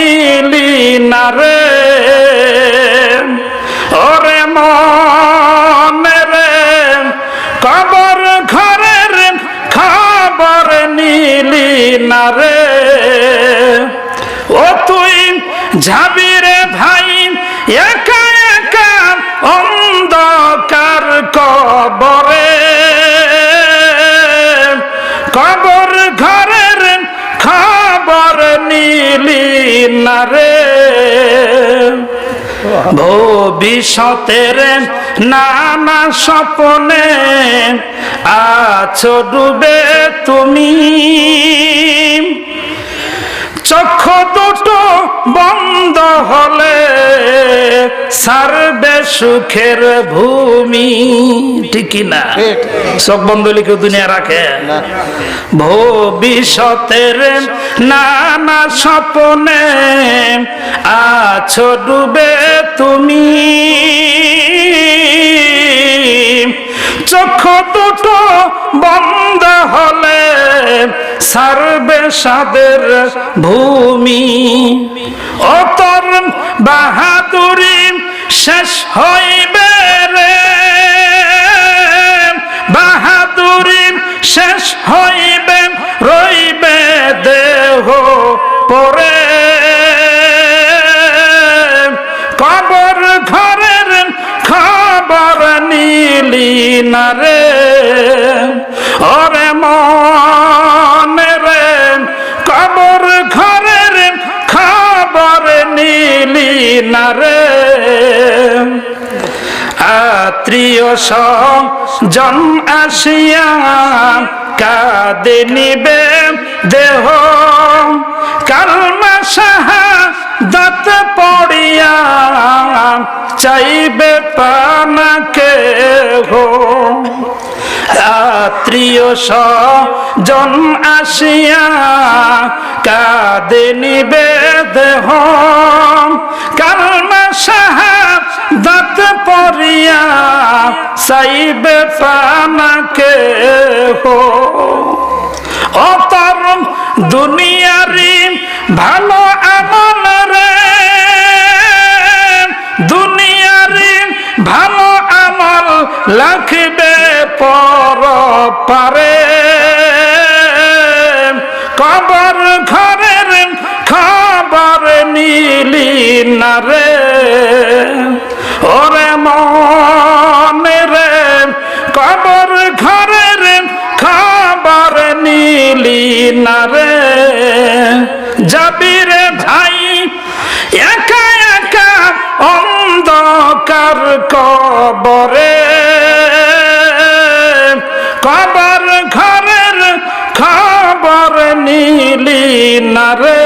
নিলি না রে ওরে মনে কবর ঘরের, খবর নিলি না রে ও তুই যাবি রে ভাই, একা একা অন্ধকার কবরে। কবর ঘরের নিলি না রে। ভবিষ্যতের নানা স্বপ্নে আছো ডুবে তুমি। চক্ষু দুটো বন্ধ হলে সারবে সুখের ভূমি ঠিক না। চোখ বন্ধ হলে কেউ দুনিয়া রাখে। ভবিষ্যতের নানা স্বপ্নে আছো ডুবে তুমি চক্ষু দুটো বন্ধ সারবে সাদের ভূমি। অতর বাহাদুরি শেষ হইবে রে। বাহাদুরি শেষ হইবে, রইবে দেহ পরে। কবর ঘরের খবর নিলি না রে। নিলি না রে আত্মীয় জন আসিয়া কাঁদে নিবে দেহ। কালমা সাহা দাঁত পড়িয়া চাইবে পানাকে হো আত্মীয় জন আসিয়া কাঁদে নিবে দেহ। চাইবে পানাকে হো? অতর দুনিয়ারি ভালো আমল রে। দুনিয়ারি ভালো আমল লাগবে পর পারে। কবর ঘরের খবর নিলি না রে। যাবি রে ভাই একা একা অন্ধকার কবরে। কবর ঘরের খবর নীলি না রে